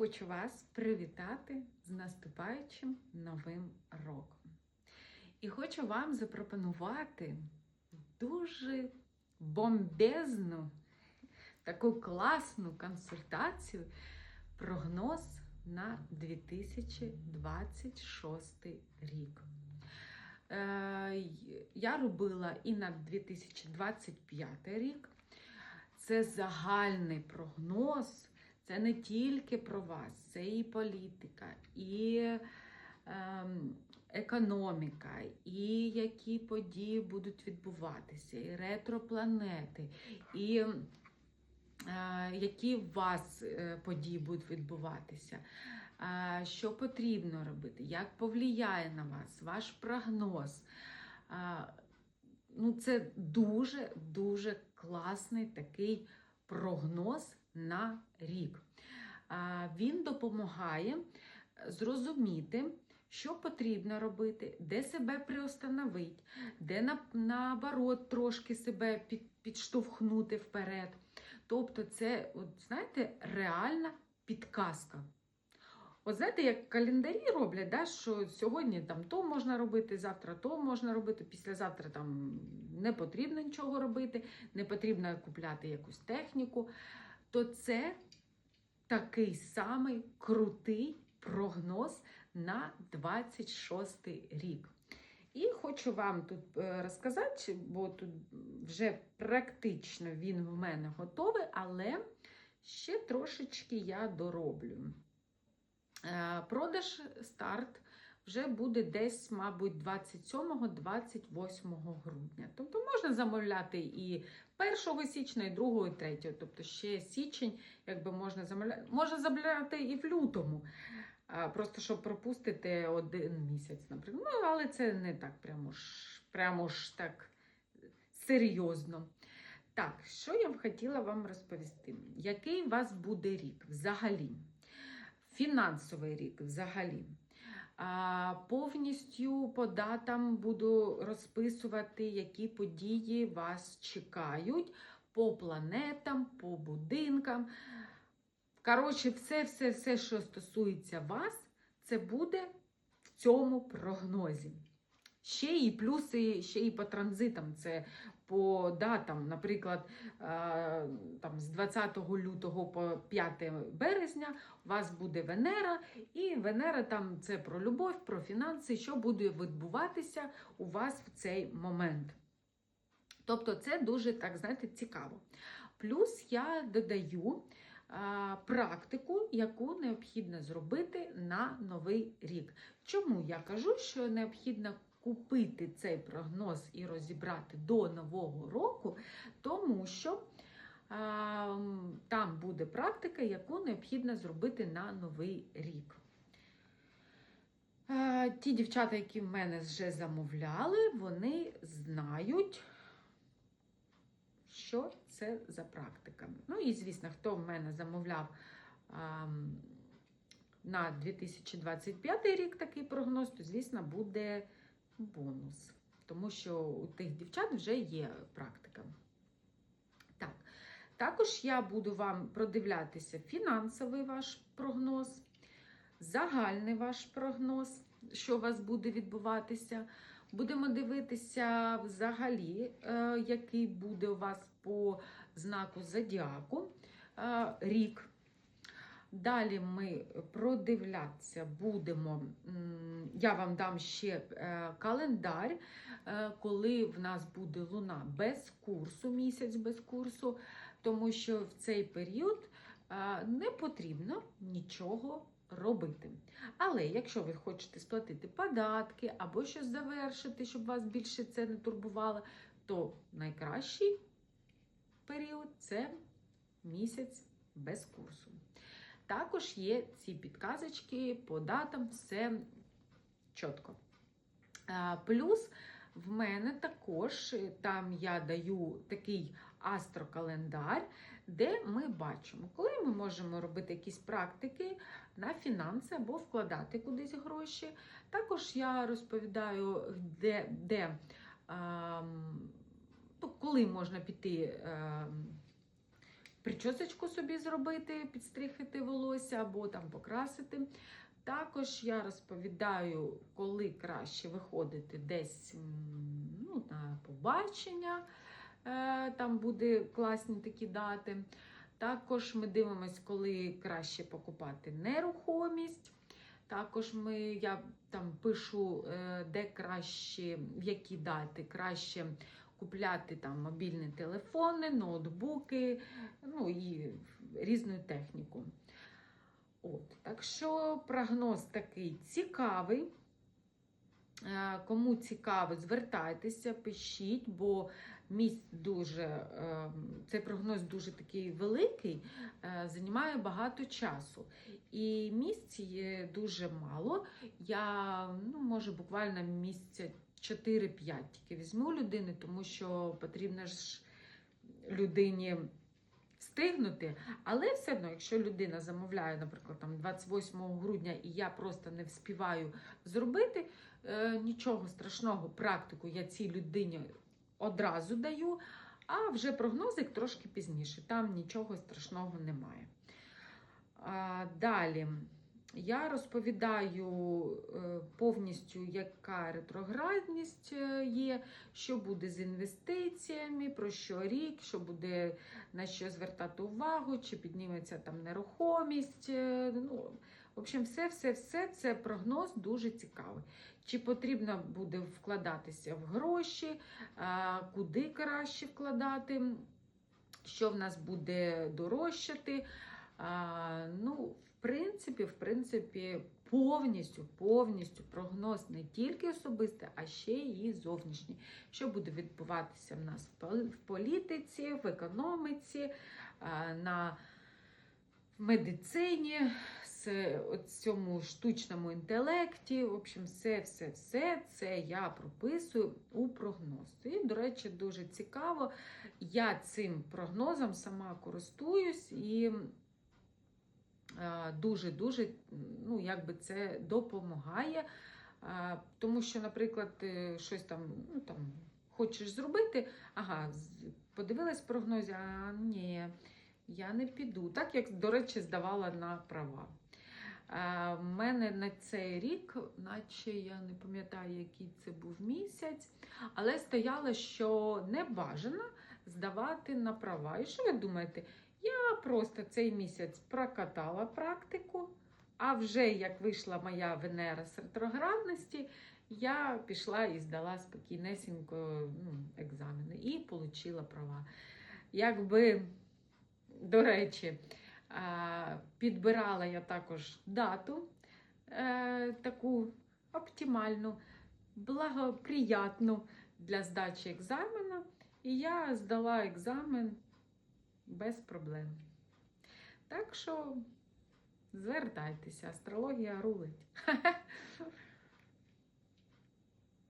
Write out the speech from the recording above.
хочу вас привітати з наступаючим новим роком. І хочу вам запропонувати дуже бомбезну, таку класну консультацію, прогноз на 2026 рік. Е, Я робила і на 2025 рік. Це загальний прогноз. Це не тільки про вас, це і політика, і ем, економіка, і які події будуть відбуватися, і ретропланети, і е, які у вас е, події будуть відбуватися, що потрібно робити, як повлияє на вас, ваш прогноз. Ну, це дуже-дуже класний такий прогноз на рік. Він допомагає зрозуміти, що потрібно робити, де себе приостановити, де наоборот трошки себе підштовхнути вперед. Тобто, це, от, знаєте, реальна підказка. От знаєте, як календарі роблять, да, що сьогодні там то можна робити, завтра то можна робити, післязавтра там не потрібно нічого робити, не потрібно купляти якусь техніку, то це такий самий крутий прогноз на 26 рік. І хочу вам тут е, розказати, бо тут вже практично він в мене готовий, але ще трошечки я дороблю. Е, Продаж старт вже буде десь, мабуть, 27-28 грудня. Тобто можна замовляти і 1 січня, і 2, і 3. Тобто ще січень, якби можна замовляти. Можна замовляти і в лютому. Просто щоб пропустити один місяць, наприклад. Ну, але це не так прямо ж, прямо ж так серйозно. Так, що я б хотіла вам розповісти? Який у вас буде рік взагалі? Фінансовий рік взагалі. Повністю по датам буду розписувати, які події вас чекають по планетам, по будинкам. Коротше, все, все, все, що стосується вас, це буде в цьому прогнозі. Ще і плюси, ще і по транзитам, це по датам, наприклад, е, там, з 20 лютого по 5 березня у вас буде Венера, і Венера там це про любов, про фінанси, що буде відбуватися у вас в цей момент. Тобто це дуже так, знаєте, цікаво. Плюс я додаю а, практику, яку необхідно зробити на новий рік. Чому я кажу, що необхідно купити цей прогноз і розібрати до нового року, тому що там буде практика, яку необхідно зробити на новий рік. Ті дівчата, які в мене вже замовляли, вони знають, що це за практика. Ну і, звісно, хто в мене замовляв ам, на 2025 рік такий прогноз, то, звісно, буде бонус. Тому що у тих дівчат вже є практика. Так. Також я буду вам продивлятися фінансовий ваш прогноз, загальний ваш прогноз, що у вас буде відбуватися. Будемо дивитися взагалі, е, який буде у вас по знаку зодіаку е, рік. Далі ми продивлятися будемо. Я вам дам ще е, календар, е, коли в нас буде луна без курсу, місяць без курсу, тому що в цей період е, не потрібно нічого робити. Але якщо ви хочете сплатити податки або щось завершити, щоб вас більше це не турбувало, то найкращий період це місяць без курсу. Також є ці підказочки по датам, все чітко. Плюс в мене також е, там я даю такий астрокалендар, де ми бачимо, коли ми можемо робити якісь практики на фінанси або вкладати кудись гроші. Також я розповідаю, де, де ем, ну, коли можна піти ем, причосочку собі зробити, підстригти волосся або там покрасити. Також я розповідаю, коли краще виходити десь ну, на побачення. Е, Там буде класні такі дати. Також ми дивимося, коли краще покупати нерухомість. Також ми, я там пишу, е, де краще, в які дати краще купляти там мобільні телефони, ноутбуки, ну і різну техніку. От, так що прогноз такий цікавий. Е, Кому цікаво, звертайтеся, пишіть, бо місць дуже, е, цей прогноз дуже такий великий, е, займає багато часу. І місць є дуже мало. Я ну, може буквально місця 4-5 тільки візьму людини, тому що потрібно ж людині встигнути. Але все одно, якщо людина замовляє, наприклад, там 28 грудня, і я просто не вспіваю зробити, е, нічого страшного, практику я цій людині одразу даю, а вже прогнозик трошки пізніше. Там нічого страшного немає. А, далі. Я розповідаю е, повністю, яка ретроградність е, є, що буде з інвестиціями, про що рік, що буде на що звертати увагу, чи підніметься там нерухомість. е, Ну, в общем, все, все, все це прогноз дуже цікавий. Чи потрібно буде вкладатися в гроші, куди краще вкладати, що в нас буде дорожчати. Ну, принципі, в принципі, повністю, повністю прогноз не тільки особистий, а ще і зовнішній. Що буде відбуватися в нас в політиці, в економіці, а, на медицині, от цьому штучному інтелекті. В общем, все, все, все це я прописую у прогноз. І, до речі, дуже цікаво. Я цим прогнозом сама користуюсь і дуже-дуже ну, якби це допомагає. Тому що, наприклад, щось там, ну, там хочеш зробити, ага, подивилась прогноз, а ні, я не піду. Так як, до речі, здавала на права. А, в мене на цей рік, наче я не пам'ятаю, який це був місяць, але стояло, що не бажано здавати на права. І що ви думаєте? Я просто цей місяць прокатала практику, а вже як вийшла моя Венера з ретроградності, я пішла і здала спокійнесенько ну, екзамени і отримала права. Якби, до речі, підбирала я також дату е, таку оптимальну, благоприятну для здачі екзамену. І я здала екзамен без проблем. Так що звертайтеся, астрологія рулить.